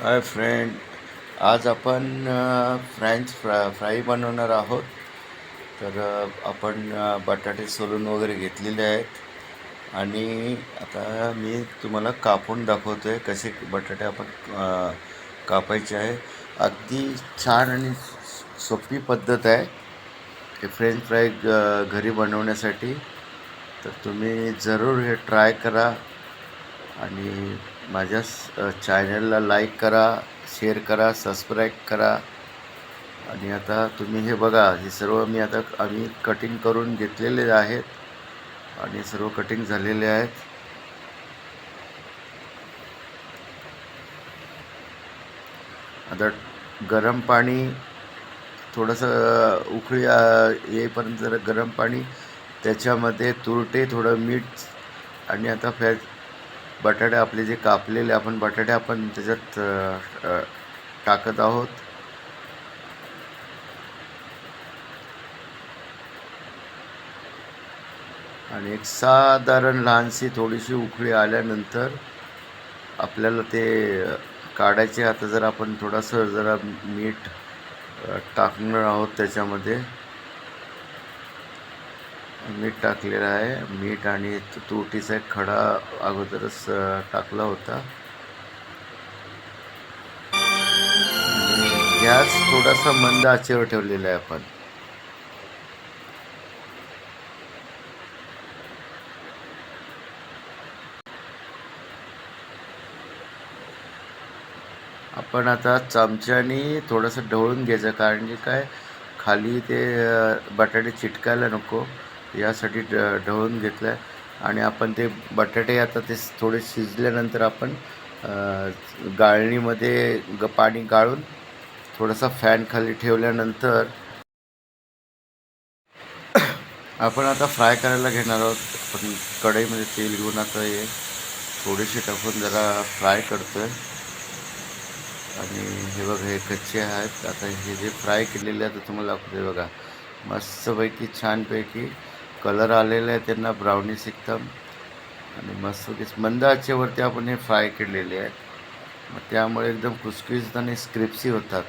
Hi friend आज आपण French फ्रा fry बनवणार आहोत. तर आपण बटाटे सोलून वगैरे घेतलेले आहेत. आणि आता मी तुम्हाला कापून दाखवतो आहे कसे बटाटे आपण कापायचे आहे. अगदी छान आणि सोपी पद्धत आहे हे फ्रेंच फ्राय घरी बनवण्यासाठी. तर तुम्ही जरूर हे ट्राय करा. आणि माझ्या चॅनलला लाईक करा शेअर करा सबस्क्राईब करा. आणि आता तुम्ही हे बघा हे सर्व मी आता आम्ही कटिंग करून घेतलेले आहेत. आणि सर्व कटिंग झालेले आहेत. आता गरम पाणी थोडंसं उकळी येईपर्यंत जरा गरम पाणी त्याच्यामध्ये तुरटे थोडं मीठ आणि आता फॅ बटाटे आपले जे कापलेले आपण बटाटे आपण त्याच्यात टाकत आहोत. आणि एक साधारण लहानशी थोडीशी उकळी आल्यानंतर आपल्याला ते काढायचे. आता जर आपण थोडंसं जरा मीठ टाकणार आहोत त्याच्यामध्ये मीठ टाकलेलं आहे. मीठ आणि तुरटीचा एक खडा अगोदरच टाकला होता. गॅस थोडासा मंद आचेवर ठेवलेला आहे आपण. आपण आता चमच्याने थोडंसं ढवळून घ्यायचं कारण की काय खाली ते बटाटे चिटकायला नको. यासाठी ढ ढवळून घेतलं आहे आणि आपण ते बटाटे आता ते थोडे शिजल्यानंतर आपण गाळणीमध्ये ग पाणी गाळून थोडासा फॅन खाली ठेवल्यानंतर आपण आता फ्राय करायला घेणार आहोत. आपण कढईमध्ये तेल घेऊन आता हे थोडेसे टाकून जरा फ्राय करतो आहे आणि हे बघा हे कच्चे आहेत. आता हे जे फ्राय केलेले आहेत तुम्हाला दाखवते बघा. मस्तपैकी छानपैकी कलर आलेला आहे त्यांना ब्राउनी एकदम आणि मस्तपैकी मंद आचेवरती आपण हे फ्राय केलेले आहेत. मग त्यामुळे एकदम कुसकुस आणि स्क्रिप्सी होतात.